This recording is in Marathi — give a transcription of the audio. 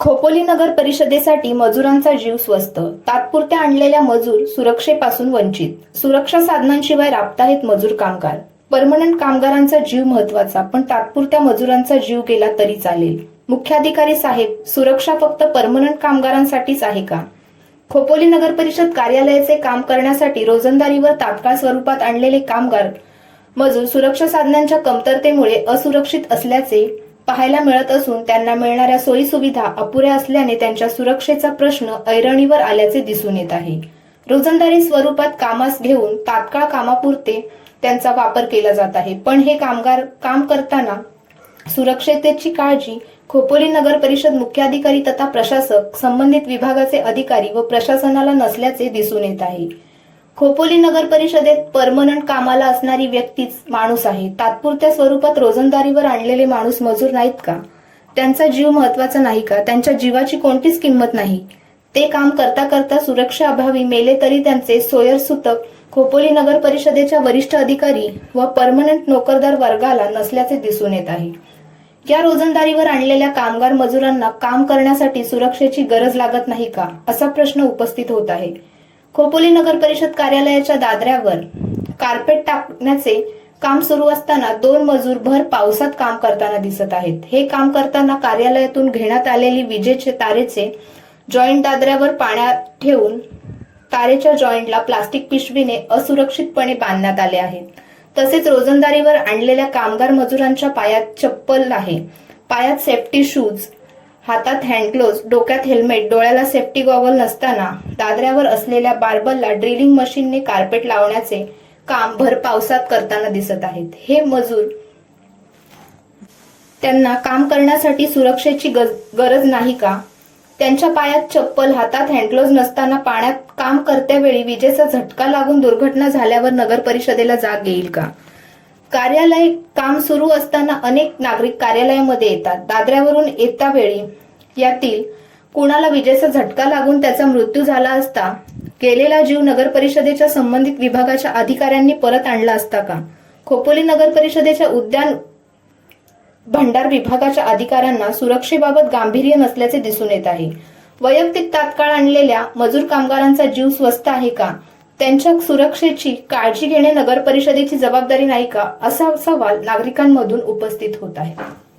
खोपोली नगर परिषदेसाठी मजुरांचा जीव स्वस्त. तात्पुरत्या आणलेल्या मजूर सुरक्षेपासून वंचित. सुरक्षा साधनांशिवाय राबताहेत मजूर कामगार. परमनंट कामगारांचा जीव महत्त्वाचा पण तात्पुरत्या मजुरांचा जीव गेला तरी चालेल. मुख्याधिकारी साहेब सुरक्षा फक्त परमनंट कामगारांसाठीच आहे का? खोपोली नगर परिषद कार्यालयाचे काम करण्यासाठी रोजंदारीवर तात्काळ स्वरूपात आणलेले कामगार मजूर सुरक्षा साधनांच्या कमतरतेमुळे असुरक्षित असल्याचे पाहायला मिळत असून त्यांना मिळणाऱ्या सोयी सुविधा अपुऱ्या असल्याने त्यांच्या सुरक्षेचा प्रश्न ऐरणीवर आल्याचे दिसून येत आहे. रोजंदारी स्वरूपात कामास घेऊन तात्काळ कामापुरते त्यांचा वापर केला जात आहे. पण हे कामगार काम करताना सुरक्षतेची काळजी खोपोली नगर परिषद मुख्याधिकारी तथा प्रशासक संबंधित विभागाचे अधिकारी व प्रशासनाला नसल्याचे दिसून येत आहे. खोपोली नगर परिषदेत परमनंट कामाला असणारी व्यक्तीच माणूस आहे. तात्पुरत्या स्वरूपात रोजंदारीवर आणलेले माणूस मजूर नाहीत का? त्यांचा जीव महत्त्वाचा नाही का? त्यांच्या जीवाची कोणतीच किंमत नाही. ते काम करता करता सुरक्षा अभावी मेले तरी त्यांचे सोयर सुतक खोपोली नगर परिषदेच्या वरिष्ठ अधिकारी व परमनंट नोकरदार वर्गाला नसल्याचे दिसून येत आहे. या रोजंदारीवर आणलेल्या कामगार मजुरांना काम करण्यासाठी सुरक्षेची गरज लागत नाही का? असा प्रश्न उपस्थित होत आहे. खोपोली नगर परिषद कार्यालयाच्या दादऱ्यावर कार्पेट टाकण्याचे काम सुरू असताना दोन मजूर भर पावसात काम करताना दिसत आहेत. हे काम करताना कार्यालयातून घेण्यात आलेली विजेचे तारेचे जॉईंट दादऱ्यावर पाण्यात ठेवून तारेच्या जॉईंटला प्लास्टिक पिशवीने असुरक्षितपणे बांधण्यात आले आहेत. तसेच रोजंदारीवर आणलेल्या कामगार मजुरांच्या पायात चप्पल आहे. पायात सेफ्टी शूज हातात हँडग्लोव्ज डोक्यात हेल्मेट डोळ्याला सेफ्टी गॉगल नसताना दादऱ्यावर असलेल्या बार्बलला ड्रिलिंग मशीनने कार्पेट लावण्याचे काम भर पावसात करताना दिसत आहेत. हे मजूर त्यांना काम करण्यासाठी सुरक्षेची गरज नाही का? त्यांच्या पायात चप्पल हातात हँडग्लोव्ज नसताना पाण्यात काम करत्यावेळी विजेचा झटका लागून दुर्घटना झाल्यावर नगर परिषदेला जाग येईल का? कार्यालय काम सुरू असताना अनेक नागरिक कार्यालयामध्ये येतात. दादऱ्यावरून येता वेळी यातील कुणाला विजेचा झटका लागून त्याचा मृत्यू झाला असता गेलेला जीव नगर परिषदेच्या संबंधित विभागाच्या अधिकाऱ्यांनी परत आणला असता का? खोपोली नगर परिषदेच्या उद्यान भंडार विभागाच्या अधिकाऱ्यांना सुरक्षेबाबत गांभीर्य नसल्याचे दिसून येत आहे. वैयक्तिक तात्काळ आणलेल्या मजूर कामगारांचा जीव स्वस्त आहे का? त्यांच्या सुरक्षेची काळजी घेणे नगर परिषदेची जबाबदारी नाही का? असा सवाल नागरिकांमधून उपस्थित होत आहे.